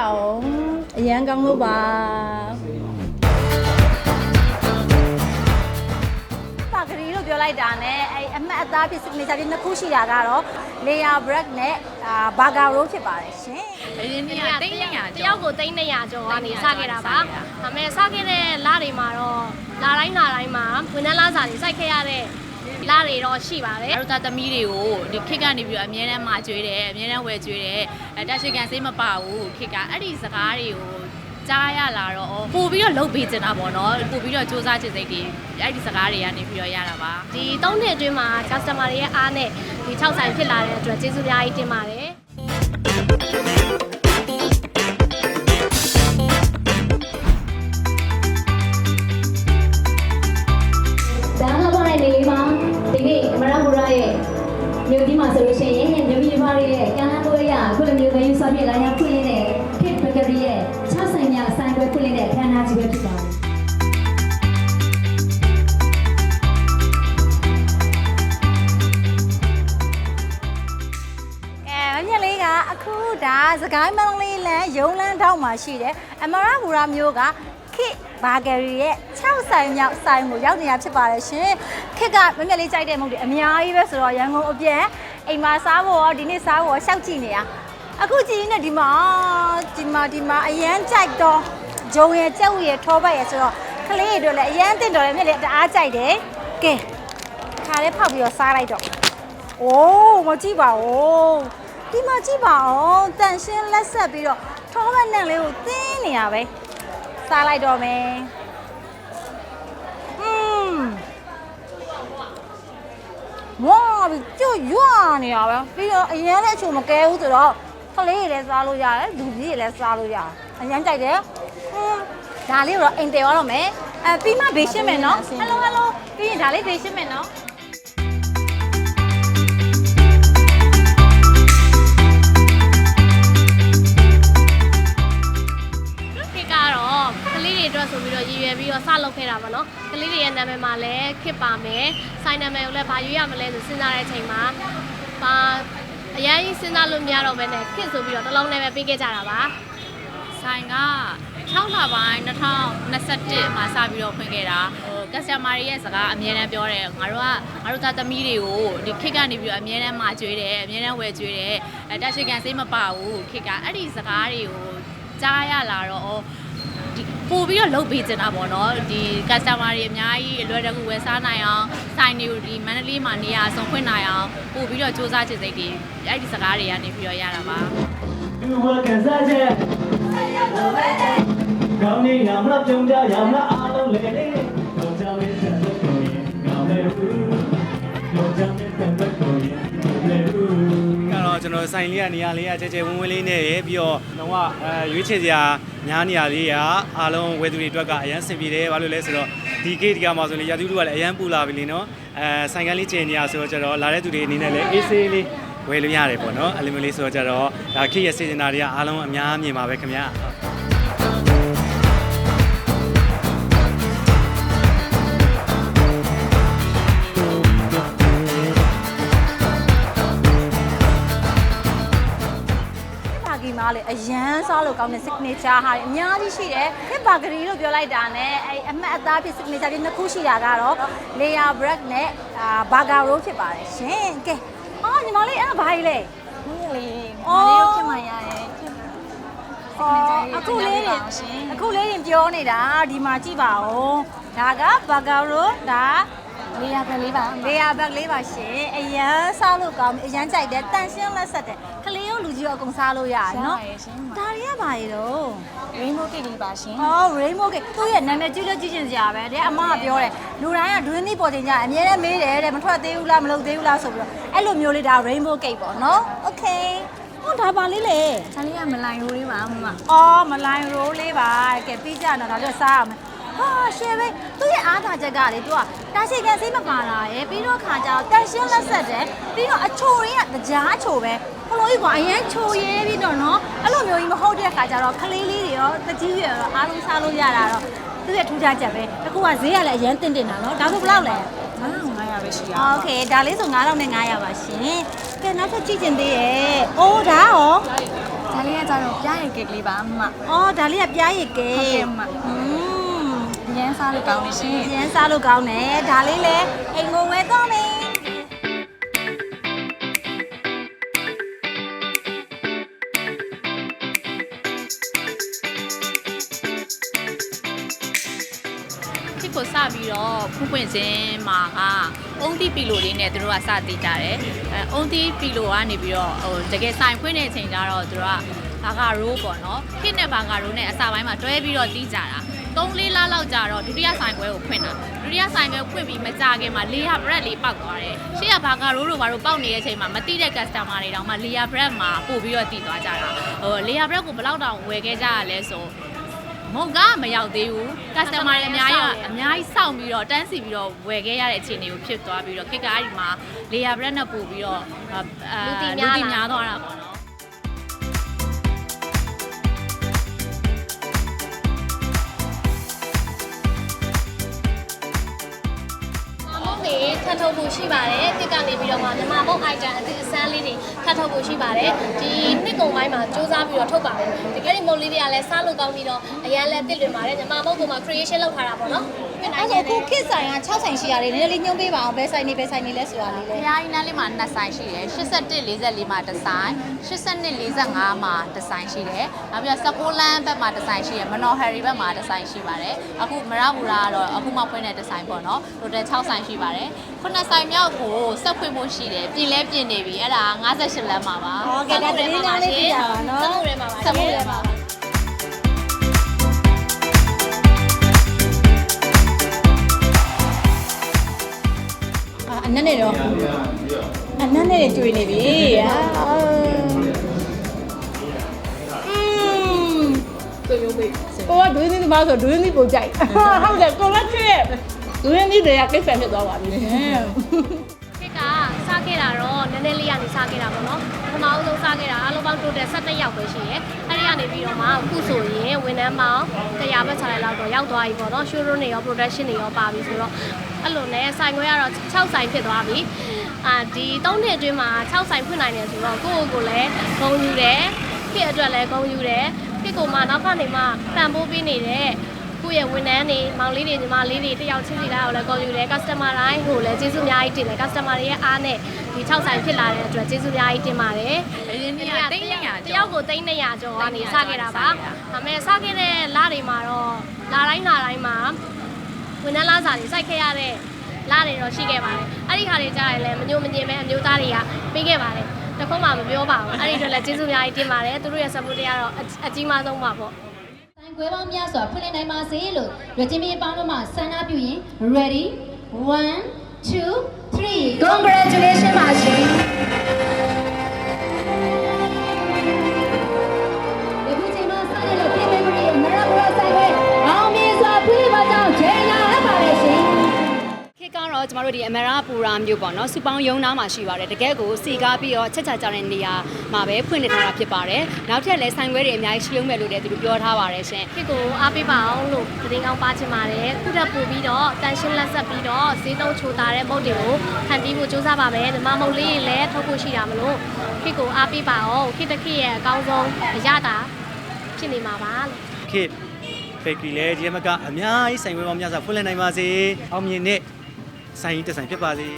ပါအောင်အရန်ကောင်းလို့ပါပါကလေးလို့ပြောလိုက်တာနဲ့အဲ့အမှတ်အသားဖြစ် signature ဖြစ်နှစ်ခုရှိတာကတော့ layer bread နဲ့အာ burger roll ဖြစ်ပါတယ်ရှင်အရင်နေ့ကတိတ်နေရတယောက်ကို300ကျော်ကနေစခဲ့တာပါစခဲ့တာဒါပေမဲ့စခဲ့တဲ့လတွေမှာတော့လတိုင်းလတိုင်းမှာဝန်ထမ်းလစာတွေစိုက်ခဲ့ရတဲ့ လတွေတော့ရှိပါတယ်အရုပ်သားသမီးတွေကိုဒီခစ်ကနေပြီးတော့အမြဲတမ်းမှာကျွေးတယ်အမြဲတမ်းဝယ်ကျွေးတယ်အဲတက်ရှိကန်စိတ်မပါဘူးခစ်ကအဲ့ဒီစကားတွေကိုကြားရလာတော့ပို့ပြီးတော့လှုပ်ပေးချင်တာပေါ့နော်ပို့ပြီးတော့စူးစမ်းချင်စိတ်တွေအဲ့ဒီစကားတွေကနေပြီးတော့ရတာပါဒီ၃နှစ်အတွင်းမှာ customer တွေရဲ့အားနဲ့ဒီ6ဆိုင်ဖြစ်လာတဲ့အတွက်ကျေးဇူးများကြီးတင်ပါတယ် ဆိုလို့ရှိရင်မြို့ကြီးမားရဲ့ကမ်းလှမ်းပွဲရခုလိုမျိုးပဲယူဆပြလာရဖွင့်နေတဲ့ Pit Bakery ရဲ့6ဆိုင်များဆိုင်ပွဲဖွင့်နေတဲ့အခမ်းအနားကြီးပဲဖြစ်ပါတယ်ကဲမမြက်လေးကအခုဒါစကိုင်းမန္တလေးလမ်းရုံးလန်းထောက်မှာရှိတယ်အမရဘူရာမျိုးကခိဘာဂရီရဲ့6ဆိုင်မြောက်ဆိုင်ကိုရောက်နေတာဖြစ်ပါတယ်ရှင်ခိကမမြက်လေးကြိုက်တဲ့မဟုတ်တယ်အများကြီးပဲဆိုတော့ရန်ကုန်အပြန် အိမ်မှာစားဖို့ရောဒီနေ့စားဖို့ရောရှောက်ကြည့်နေတာအခုကြည့်နေဒီမှာဒီမှာဒီမှာအရန်ကြိုက်တော့ဂျုံရဲ့ကြက်ဝရဲ့ထောပတ်ရဲ့ဆိုတော့ကလေးတွေတို့လည်းအရန်တင့်တော်တယ်မြက်လေးတအားကြိုက်တယ်ကဲခါလေးဖောက်ပြီးတော့စားလိုက်တော့။အိုးမကြည့်ပါဦး။ဒီမှာကြည့်ပါဦး။တန်ရှင်းလက်ဆက်ပြီးတော့ထောမနဲ့လေးကိုသင်းနေရပဲ။စားလိုက်တော့မယ်။อืมဝါ ဘီကျွတ်ရွာနေရပဲ။ပြီးတော့အရင်လည်းအချိုမကဲဘူးဆိုတော့ကလေးတွေလည်းစားလို့ရတယ်။လူကြီးတွေလည်းစားလို့ရတယ်။အရင်ကြိုက်တယ်။อืมဒါလေးကိုတော့အိမ်တယ်သွားတော့မယ်။အဲပြီးမှဘေးရှင်းမယ်နော်။ Hello hello ပြီးရင်ဒါလေးဘေးရှင်းမယ်နော်။ တော့ကလေးတွေအတွက်ဆိုပြီးတော့ရည်ရွယ်ပြီးတော့စလုပ်ခဲ့တာပါနော်ကလေးတွေရဲ့နာမည်မှာလည်းခစ်ပါမယ်ဆိုင်နာမည်ကိုလည်းဘာရွေးရမလဲဆိုစဉ်းစားတဲ့အချိန်မှာပါအရင်ကြီးစဉ်းစားလို့မရတော့ဘဲနဲ့ခစ်ဆိုပြီးတော့တစ်လုံးနဲ့ပဲပေးခဲ့ကြတာပါဆိုင်က6လပိုင်း2021မှာစပြီးတော့ဖွင့်ခဲ့တာဟိုကက်စတမာတွေရဲ့စကားအမြဲတမ်းပြောတယ်ငါတို့ကငါတို့သားသမီးတွေကိုဒီခစ်ကနေပြီးတော့အမြဲတမ်းမှာကျွေးတယ်အမြဲတမ်းဝယ်ကျွေးတယ်အဲတက်ရှိကန်စိတ်မပါဘူးခစ်ကအဲ့ဒီစကားတွေကိုကြားရလာတော့ဒီ ပို့ပြီးတော့လှုပ်ပေးချင်တာပေါ့နော်ဒီ customer တွေအများကြီးအလွယ်တကူဝယ်စားနိုင်အောင်ဆိုင်တွေကိုဒီမန္တလေးမှာနေရာဆုံးဖွင့်နိုင်အောင်ပို့ပြီးတော့စူးစမ်းချင်စိတ်တွေအဲ့ဒီစကားတွေကနေပြီးတော့ရတာပါလူဝကန်စားချက်ကောင်းနေရမလားကြုံကြရမလားအားလုံးလေတော့ကြောင်းရဲ့သက်ကိုရင်ကောင်းလေဘူးတော့ကြောင်းရဲ့သက်ကိုရင်လေဘူး ကတော့ကျွန်တော်ဆိုင်လေးကနေရာလေးကကြဲကြဲဝင်းဝင်းလေးနဲ့ရပြီးတော့တော့အဲရွေးချယ်စရာညားနေရာလေးကအားလုံးဝယ်သူတွေအတွက်ကအရန်စင်ပြေတယ်ဘာလို့လဲဆိုတော့ဒီဂိတ်ဒီကမှာဆိုရင်ရာသီဥတုကလည်းအရန်ပူလာပြီလीနော်အဲဆိုင်ကန်းလေးကျင်နေရဆိုတော့ကျတော့လာတဲ့သူတွေအနေနဲ့လည်းအေးဆေးလေးဝယ်လို့ရတယ်ပေါ့နော်အဲ့လိုမျိုးလေးဆိုတော့ကျတော့ဒါခိရဲ့စေချင်တာတွေကအားလုံးအများမြင်ပါပဲခင်ဗျာ ဘာဂီမားလေအရန်စားလို့ကောင်းတဲ့ signature ဟာတွေအများကြီးရှိတယ်။ဒီဘာဂရီလို့ပြောလိုက်တာနဲ့အဲ့အမှတ်အသားဖြစ် signature ဖြစ်နှစ်ခုရှိတာကတော့ layer bread နဲ့အာ burger roll ဖြစ်ပါတယ်ရှင်။ကဲအော်ညီမလေးအဲ့ဒါဘာကြီးလဲဟုတ်လေ။အော်မလေးတို့ဖြစ်မှရရဲ့ဖြစ်အော်အခုလေးတွေအခုလေးတွေပြောနေတာဒီမှာကြည့်ပါဦး။ဒါက burger roll ဒါ လေးရပဲလေးပါလေယာဘက်လေးပါရှင်အရန်စားလို့ကောင်းပြီအရန်ကြိုက်တယ်တန်ရှင်းလက်ဆက်တယ်ကလေးရောလူကြီးရောအကုန်စားလို့ရတယ်နော်ရရှင်ဒါတွေကဘာတွေတော့ rainbow cake လေးပါရှင်အော် rainbow cake သူ့ရဲ့နာမည်ကြီးလို့ကြီးချင်စရာပဲတဲ့အမကပြောတယ်လူတိုင်းကဒွင်းသီးပေါ်တင်ကြအမြဲတမ်းမေးတယ်တဲ့မထွက်သေးဘူးလားမလုပ်သေးဘူးလားဆိုပြီးတော့အဲ့လိုမျိုးလေးဒါ rainbow cake ပေါ့နော် okay ဟောဒါပါလေးလေချာလေးကမလိုင်ရိုးလေးပါမမအော်မလိုင်းရိုးလေးပါကဲပြီးကြတော့ဒါလည်းစားရမယ် ဟာရှယ်ပဲသူ့ရဲ့အားသာချက်ကလေသူကတာရှိကန်စိတ်မပါတာရယ်ပြီးတော့ခါကျတော့တန်ရှင်းလက်ဆက်တယ်ပြီးတော့အချိုရင်းကကြားချိုပဲဘလို့ကြီးကွာအရင်ချိုရဲပြီးတော့နော်အဲ့လိုမျိုးကြီးမဟုတ်တဲ့ခါကျတော့ခလေးလေးတွေရောတကြီးတွေရောအားလုံးစားလို့ရတာတော့သူ့ရဲ့ထူးခြားချက်ပဲတကူကဈေးကလည်းအရင်တင့်တင်တာနော်ဒါဆိုဘယ်လောက်လဲ 9900ပဲရှိရ โอเคဒါလေးဆို9000နဲ့900ပါရှင်ကဲနောက်ထပ်ကြည့်ကျင်သေးရဲ့အိုးဒါရော ဒါ ဒါလေးကကြတော့ပြားရည်ကက်ကလေးပါမမ အော်ဒါလေးကပြားရည်ကဲ ဟုတ်ကဲ့မမ อืม အ ရန်စားလို့ကောင်းနေရှင်ရမ်းစားလို့ကောင်းတယ်ဒါလေးလည်းအိမ်ကိုဝဲတော့မယ်ဖြစ်ကိုစပြီးတော့ဖူးပွင့်ခြင်းမှာကအုံးတီပီလိုလေးနဲ့သူတို့ကစတည်ကြတယ်အဲအုံးတီပီလိုကနေပြီးတော့ဟိုတကယ်ဆိုင်ဖွင့်တဲ့အချိန်ကျတော့သူတို့ကဘာဂါရိုးပေါ့နော်ခစ်နဲ့ဘာဂါရိုးနဲ့အစာပိုင်းမှာတွဲပြီးတော့တီးကြတာ ၃လေးလလောက်ကြာတော့ဒုတိယဆိုင်ခွဲကိုဖွင့်တာဒုတိယဆိုင်ခွဲဖွင့်ပြီးမကြခင်မှာလေယာ bread လေးပေါက်သွားတယ်ရှေ့ကဘာဂါရိုးတို့ဘာလို့ပေါက်နေတဲ့အချိန်မှာမတိတဲ့ customer တွေတောင်မှလေယာ bread မှာပို့ပြီးတော့တီးသွားကြတာဟိုလေယာ bread ကိုဘယ်လောက်တောင်ဝယ်ခဲ့ကြရလဲဆိုမဟုတ်ကမရောက်သေးဘူး customer တွေအများကြီးကအများကြီးစောင့်ပြီးတော့တန်းစီပြီးတော့ဝယ်ခဲ့ရတဲ့အခြေအနေကိုဖြစ်သွားပြီးတော့ခက်ကအဲ့ဒီမှာ layer brand နဲ့ပို့ပြီးတော့အာလူသိများလာလူသိများသွားတာပေါ့နော် မုတ်တွေထပ်ထုတ်ဖို့ရှိပါတယ်။တစ်ကနေပြီးတော့မှမြမမုတ် item အသစ်အစမ်းလေးတွေထပ်ထုတ်ဖို့ရှိပါတယ်။ဒီနှစ်ကုန်ပိုင်းမှာစူးစမ်းပြီးတော့ထုတ်ပါတယ်။ဒီကနေ့မုတ်လေးတွေကလည်းစားလို့ကောင်းပြီးတော့အရန်လည်းတစ်လွင်ပါတယ်။မြမမုတ်ကမှ creation လုပ်ထားတာပေါ့နော်။ ပြန်နိုင်အဲ့ရဒါတယ်ကိုခစ်ဆိုင်က6ဆိုင်ရှိရတယ်နည်းနည်းလေးညှုံးပေးပါအောင်ဘယ်ဆိုင်နေဘယ်ဆိုင်နေလဲဆိုတာလေး။လေ ဖျားကြီးနန်းလေးမှာနှစ်ဆိုင်ရှိတယ်။81 44မှာတစ်ဆိုင်82 45မှာတစ်ဆိုင်ရှိတယ်။နောက်ပြီးတော့16လမ်းဘက်မှာတစ်ဆိုင်ရှိတယ်။မနော်ဟယ်ရီဘက်မှာတစ်ဆိုင်ရှိပါတယ်။အခုမရဘူရာကတော့အခုမှဖွင့်တဲ့တစ်ဆိုင်ပေါ့နော်။ total 6ဆိုင်ရှိပါတယ်။ခုနှစ်ဆိုင်မြောက်ကိုစက်ဖွင့်ဖို့ရှိတယ်။ပြင်လဲပြင်နေပြီ။အဲ့ဒါ58လမ်းမှာပါ။ဟောကဲဒါသတင်းများလေးပြရပါနော်စက်မှုတွေမှာပါစက်မှုတွေမှာပါ အာအနက်နဲ့တော့အနက်နဲ့တွေ့နေပြီအာอืมကိုကဒွေးသီးမှာဆိုဒွေးသီးကိုကြိုက်ဟုတ်တယ်ကိုလည်းချစ်ဒွေးသီးတွေကကိစ္စဖြစ်သွားပါပြီခက်ကစားခဲ့တာတော့နည်းနည်းလေးကနေစားခဲ့တာပေါ့နော်ပထ မအဆုံးစားခဲ့တာအားလုံးပေါင်း total 17ရောက်ပဲရှိရဲအဲ့ဒီကနေပြီးတော့မှအခုဆိုရင်ဝန်ထမ်းပေါင်း100ဘက်ချလိုက်လောက်တော့ရောက်သွားပြီပေါ့နော် showroom တွေရော production တွေရောပါပြီဆိုတော့အဲ့လိုနဲ့ဆိုင်ခွဲကတော့6ဆိုင်ဖြစ်သွားပြီအာဒီ3နှစ်အတွင်းမှာ6ဆိုင်ဖွင့်နိုင်တယ်ဆိုတော့ကိုယ့်ကိုယ်ကိုလည်းဂုဏ်ယူတယ်ခေတ်အတွက်လည်းဂုဏ်ယူတယ်ခေတ်ကိုမှနောက်ကနေမှပံ့ပိုးပေးနေတဲ့ ကိုယ့်ရဲ့ဝန်ထမ်းတွေမောင်လေးတွေညီမလေးတွေတယောက်ချင်းစီတိုင်းကိုလည်းကော်ယူတယ် customer တိုင်းကိုလည်းကျေးဇူးအများကြီးတင်တယ် customer တွေရဲ့အားနဲ့ဒီ6ဆိုင်ဖြစ်လာတဲ့အတွက်ကျေးဇူးအများကြီးတင်ပါတယ်အရင်နေ့ကတိတ်နေရတယောက်ကို300ကျော်ကနေစခဲ့တာပါဒါပေမဲ့စခဲ့တဲ့လတွေမှာတော့လတိုင်းလတိုင်းမှာဝန်ထမ်းလားစာတွေစိုက်ခဲ့ရတဲ့လတွေတော့ရှိခဲ့ပါတယ်အဲ့ဒီခါတွေကြားရင်လည်းမညို့မညင်ပဲအမျိုးသားတွေကပေးခဲ့ပါတယ်တခုမှမပြောပါဘူးအဲ့ဒီအတွက်လည်းကျေးဇူးအများကြီးတင်ပါတယ်သူတို့ရဲ့ support တွေကတော့အအကြီးမားဆုံးပါပေါ့ ဆိုင်ခွဲပေါင်းများစွာဖွင့်လှစ်နိုင်ပါစေလို့ရချင်းမြေပေါင်းတို့မှဆန္ဒပြုရင် ready 1 2 3 congratulations ပါရှင် တ်ကတော့ကျမတို့ဒီအမေရာပူရာမျိုးပေါ့နော်စူပေါင်းယုံနာမှာရှိပါတယ်တကယ်ကိုစီကားပြီးတော့ချက်ချာကြတဲ့နေရာမှာပဲဖွင့်နေထားတာဖြစ်ပါတယ်နောက်ထပ်လည်းဆိုင်ခွဲတွေအများကြီးရှိအောင်မယ်လို့လည်းသူတို့ပြောထားပါတယ်ရှင်ခေတ်ကိုအားပေးပါအောင်လို့သတင်းကောင်းပါချင်ပါတယ်ခုထပ်ပို့ပြီးတော့တန်ရှင်းလက်ဆက်ပြီးတော့ဈေးသုံးချိုသားတဲ့မုတ်တွေကိုဖန်တီးဖို့စူးစမ်းပါမယ်မြမမုတ်လေးတွေလည်းထုတ်ဖို့ရှိတာမလို့ခေတ်ကိုအားပေးပါအောင်ခေတ်တစ်ခေတ်ရဲ့အကောင်းဆုံးအရတာဖြစ်နေမှာပါလို့ခစ်ဖေကီလည်းဒီမကအများကြီးဆိုင်ဝဲပေါင်းများစွာဖွင့်လှစ်နိုင်ပါစေအောင်မြင်တဲ့ ဆိုင်ကြီးတစ်ဆိုင်ဖြစ်ပါစေ